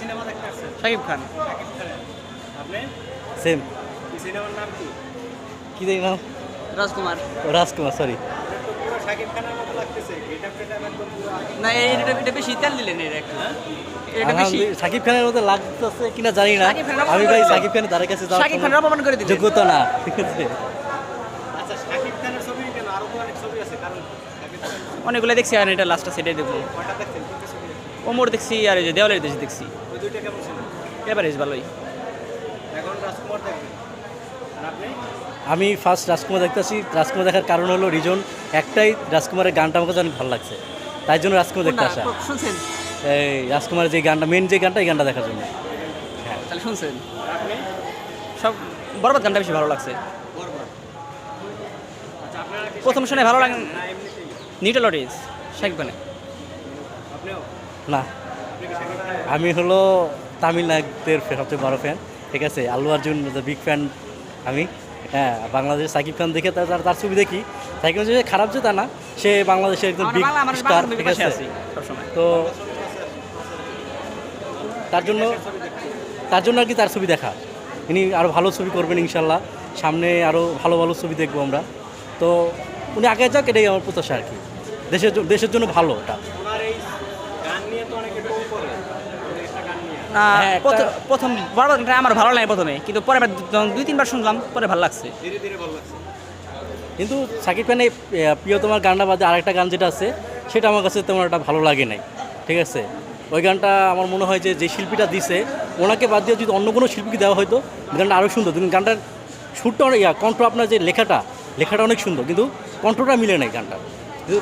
Cinema দেখতে আসছেন? শাকিব খান। শাকিব খানের আপনি? সেম সিনেমার নাম কি? কি দেখি নাম রাজকুমার রাজকুমার সরি না এটা এটা বেশি তেল দিলেন এটা একটা সাকিব খানের মতো লাগতেছে কিনা জানি না। আমি ভাই সাকিব খানের দ্বারের কাছে যাওয়ার খানের অপমান করে দিলেন। যোগ্যতা না। ঠিক আছে। আচ্ছা শাকিব খানের ছবি কেন? আরও অনেক ছবি আছে কারণ অনেকগুলো দেখছি আর এটা লাস্টটা সেটাই দেখব। দেখছেন? ওমর দেখছি আর এই যে দেওয়ালের দেশ দেখছি। ওই দুইটা এভারেজ ভালোই। এখন রাজকুমার দেখবেন আর আপনি? আমি ফার্স্ট রাজকুমার দেখতেছি। রাজকুমার দেখার কারণ হলো রিজন একটাই রাজকুমারের গানটা আমাকে অনেক ভালো লাগছে। তাই জন্য রাজকুমার দেখতে আসা। এই রাজকুমারের যে গানটা মেন যে গানটা এই গানটা দেখার জন্য। শুনছেন। সব বরবাদ গানটা বেশি ভালো লাগছে। আচ্ছা আপনারা কি প্রথম শুনে ভালো লাগে না এমনিতেই। নিউটেলরিজ শাকিব খানের না। আমি হলো তামিলনাড়ুদের সবচেয়ে বড় ফ্যান ঠিক আছে? আল্লু অর্জুন বিগ ফ্যান আমি। হ্যাঁ বাংলাদেশের সাকিব খান দেখে তার তার- ছবি দেখি। সাকিব খান খারাপ যে তা না সে বাংলাদেশের একদম বিগ স্টার ঠিক আছে? তো তার জন্য তার জন্য আর কি তার ছবি দেখা। ইনি আরও ভালো ছবি করবেন ইনশাল্লাহ। সামনে আরও ভালো ভালো ছবি দেখব আমরা। তো উনি আগে যাক এটাই আমার প্রত্যাশা আর কি। দেশের দেশের জন্য ভালো ওটা। প্রথম- প্রথম বরবাদ গানটা আমার ভালো লাগে প্রথমে কিন্তু পরে দুই তিনবার শুনলাম পরে ভালো লাগছে। ধীরে ধীরে ভালো লাগছে। কিন্তু সাকিব খানের প্রিয় তোমার গানটা বাদে আরেকটা গান যেটা আছে সেটা আমার কাছে তেমন একটা ভালো লাগে নাই। ঠিক আছে? ওই গানটা আমার মনে হয় যে যে শিল্পীটা দিছে ওনাকে বাদ দিয়ে যদি অন্য কোনো শিল্পীকে দেওয়া হয়তো গানটা আরও সুন্দর। কিন্তু গানটার সুরটা অনেক ইয়া কণ্ঠ আপনার যে লেখাটা লেখাটা অনেক সুন্দর কিন্তু কণ্ঠটা মিলে নাই গানটা কিন্তু